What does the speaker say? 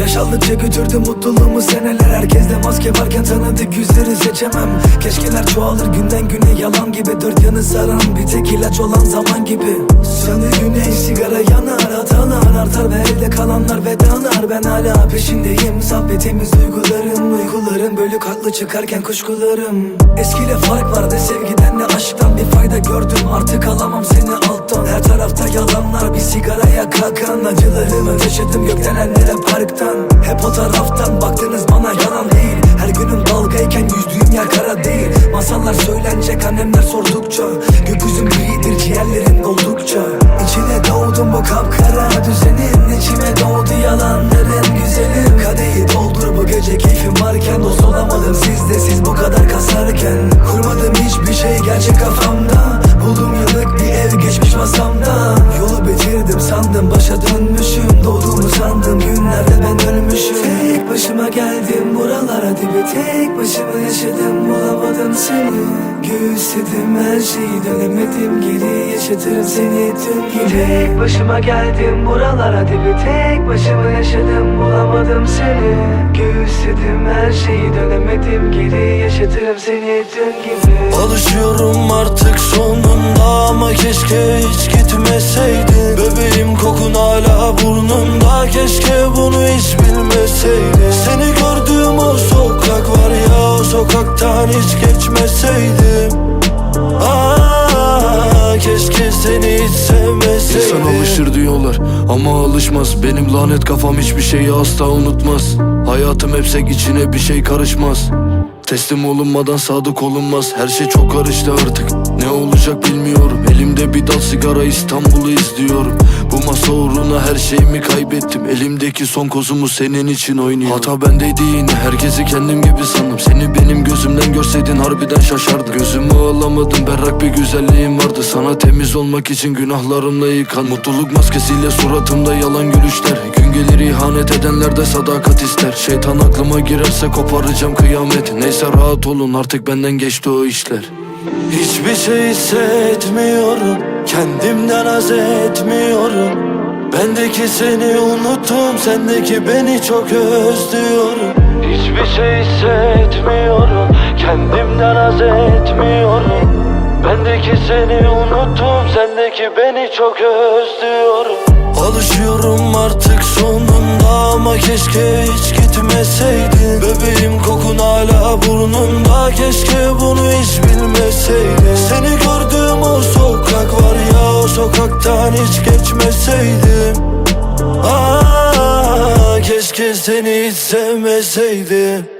Yaş aldıkça götürdü mutluluğumu seneler. Herkeste maske varken tanıdık yüzleri seçemem. Keşkeler çoğalır günden güne yalan gibi. Dört yanı saran bir tek ilaç olan zaman gibi. Sönü güney sigara yanar hatalar artar Ve elde kalanlar vedalar. Ben hala peşindeyim temiz duygularım Uykularım. Bölük haklı çıkarken kuşkularım. Eskiyle fark vardı sevgiden de aşktan Bir fayda gördüm. Artık alamam seni alttan Yalanlar bir sigaraya kalkan Acılarımı taşıdım gökdelenlere parktan. Hep o taraftan baktınız bana yalan değil. Her günüm dalgayken yüzdüğüm yer kara değil. Masallar söylenecek annemler sordukça. Gökyüzüm gridir ciğerlerin doldukça. İçine doğdum bu kapkara düzenin. İçime doğdu yalanların güzelim Kadehi doldur bu gece keyfim varken. Dost olamadım sizde siz bu kadar kasarken. Kurmadım hiçbir şey gerçek kafamda Buldum yıllık bir ev geçmiş masamda Yolu bitirdim sandım başa dönmüşüm. Doğduğumu sandım günlerde ben ölmüşüm. Tek başıma geldim buralara dibi. Tek başıma yaşadım bulamadım seni. Göğüsledim her şeyi dönemedim geri. Yaşatırım seni tüm gibi Tek başıma geldim buralara dibi Tek başıma yaşadım bulamadım seni. Göğüsledim her şeyi dönemedim geri. Yaşatırım seni tüm gibi Alışıyorum artık sonunda ama keşke hiç gitmeseydin. Bebeğim kokun hala burnumda keşke bunu hiç bilmeseydin ama alışmaz Benim lanet kafam hiçbir şeyi asla unutmaz. Hayatım hepsek içine bir şey karışmaz. Teslim olunmadan sadık olunmaz Her şey çok karıştı artık. Ne olacak bilmiyorum Elimde bir dal sigara İstanbul'u izliyorum Bu masa uğruna her şeyimi kaybettim. Elimdeki son kozumu senin için oynuyorum. Hata bendeydi yine. Herkesi kendim gibi sandım. Seni benim gözümden görseydin harbiden şaşardım. Gözümü alamadım. Berrak bir güzelliğim vardı. Sana temiz olmak için günahlarımla yıkan Mutluluk maskesiyle suratımda yalan gülüşler. Gün gelir ihanet edenler de sadakat ister. Şeytan aklıma girerse koparacağım kıyamet. Neyse rahat olun. Artık benden geçti o işler Hiçbir şey hissetmiyorum Kendimden haz etmiyorum. Bendeki seni unuttum Sendeki beni çok özlüyorum. Hiçbir şey hissetmiyorum Kendimden haz etmiyorum. Bendeki seni unuttum Sendeki beni çok özlüyorum. Alışıyorum artık sonunda ama keşke hiç gitmeseydin. Bebeğim kokun hala burnumda keşke bunu hiç bilmeseydin Seni gördüğüm o sokak var ya o sokaktan hiç geçmeseydim Aa, keşke seni hiç sevmeseydim